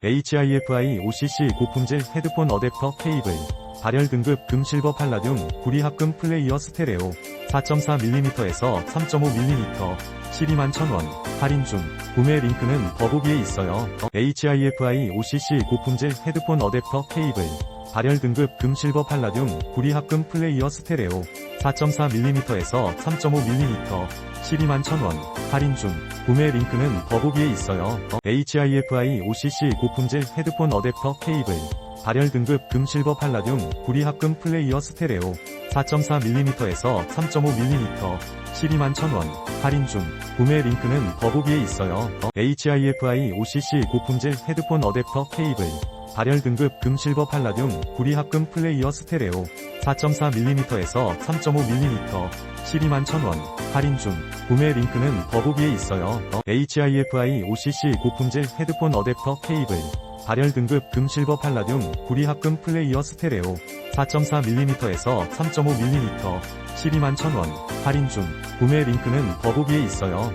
HIFI OCC 고품질 헤드폰 어댑터 케이블 발열 등급 금 실버 팔라듐 구리 합금 플레이어 스테레오 4.4mm에서 3.5mm 12만 1000원 할인 중 구매 링크는 더보기에 있어요. HIFI OCC 고품질 헤드폰 어댑터 케이블 발열 등급 금 실버 팔라듐 구리 합금 플레이어 스테레오 4.4mm에서 3.5mm 12만 1000원 할인 중 구매 링크는 더보기에 있어요. HIFI OCC 고품질 헤드폰 어댑터 케이블 발열 등급 금 실버 팔라듐 구리 합금 플레이어 스테레오 4.4mm에서 3.5mm 12만 1000원 할인 중 구매 링크는 더보기에 있어요. HIFI OCC 고품질 헤드폰 어댑터 케이블 발열 등급 금 실버 팔라듐 구리 합금 플레이어 스테레오 4.4mm에서 3.5mm 12만 1000원 할인 중 구매 링크는 더보기에 있어요. HIFI OCC 고품질 헤드폰 어댑터 케이블 발열 등급 금 실버 팔라듐 구리 합금 플레이어 스테레오 4.4mm에서 3.5mm 12만 1000원 할인 중 구매 링크는 더보기에 있어요.